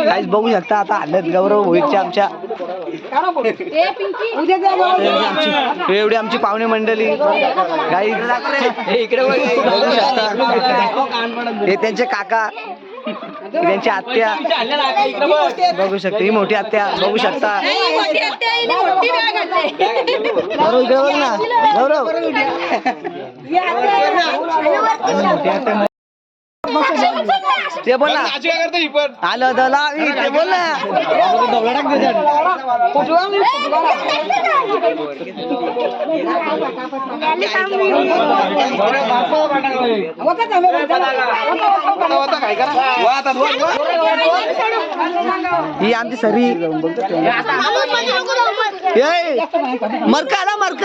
काहीच बघू शकता आता आल्यात गौरव भोईरच्या आमच्या. आमची एवढी आमची पाहुणे मंडळी. काही इकडे बघू शकता. हे त्यांचे काका त्यांची आत्या. बघू शकता ही मोठी आत्या. बघू शकता. गौरव इकडे बघ ना. गौरव. ते बोल ना. आलं दला ते बोल ना. ही आमची सरी. ए, मरक आला मरक.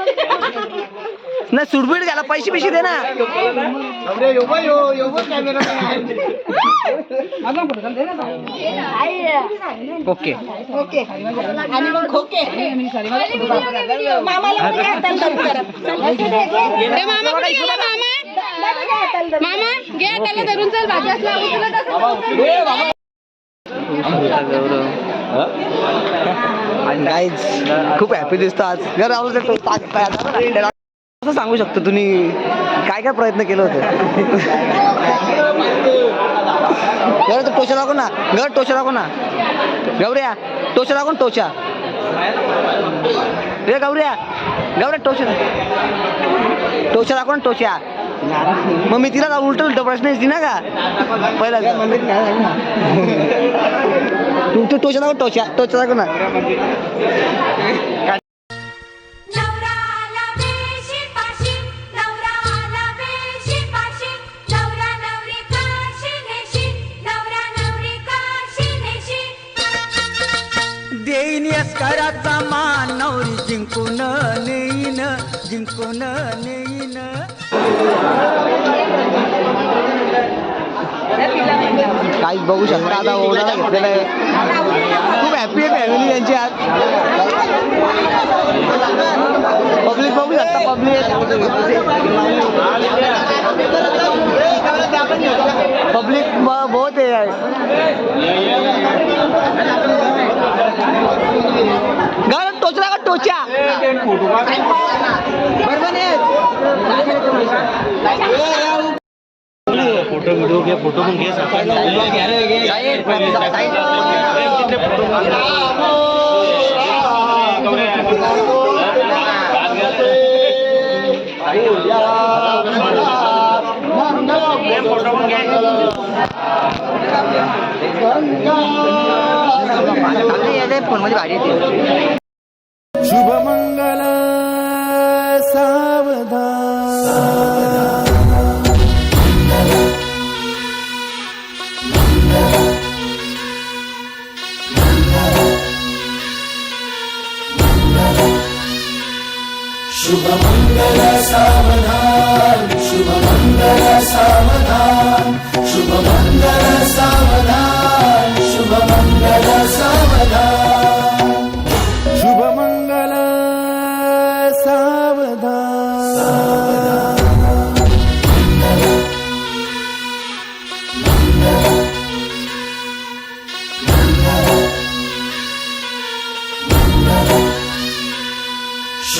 नाही सुडबीड घ्यायला पैसे पैसे दे ना. ओके. ओके. आणि मग खोके. मामाला बघा तर तू पाच पाहिजे खूप हॅपी दिसतो आज कसं सांगू शकतो तुम्ही? काय काय प्रयत्न केलं होतं? तर टोचा लागू ना. घर टोचा लागू ना. गौऱ्या टोचा लागून टोचा. रे गौऱ्या गौऱ्या टोचा. टोचा लागून ना टोचा. मग मी तिला उलट उलट प्रश्न येते ना का? पहिला तू तू टोचा लागून टोचा. टोचा लागू ना. देईन यस्कराचा मान नवरी जिंकून नेईन जिंकून नेईन. काहीच बघू शकता आता ओढायला घेतलेला आहे. खूप हॅपी आहे फॅमिली यांची आज. पब्लिक बघू शकता पब्लिक पब्लिक बहुत आहे गरज टोचला का आहे फोटो व्हिडिओ घे फोटो पण घे फोन मध्ये भारी येते शुभमंगल सावधान शुभमंगल सावधान।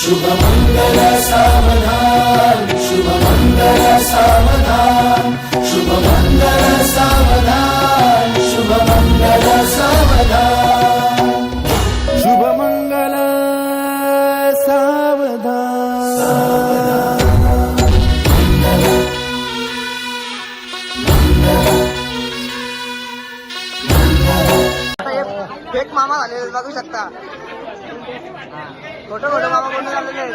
शुभ मंगल सावधान शुभ मंगल सावधान शुभ मंगल सावधान। शुभ मंगल सावधान। शुभ मंगल सावधान मंगल मामा आलेले बघू शकता. फोटो फोटो मामा फोटो झालेले आहेत.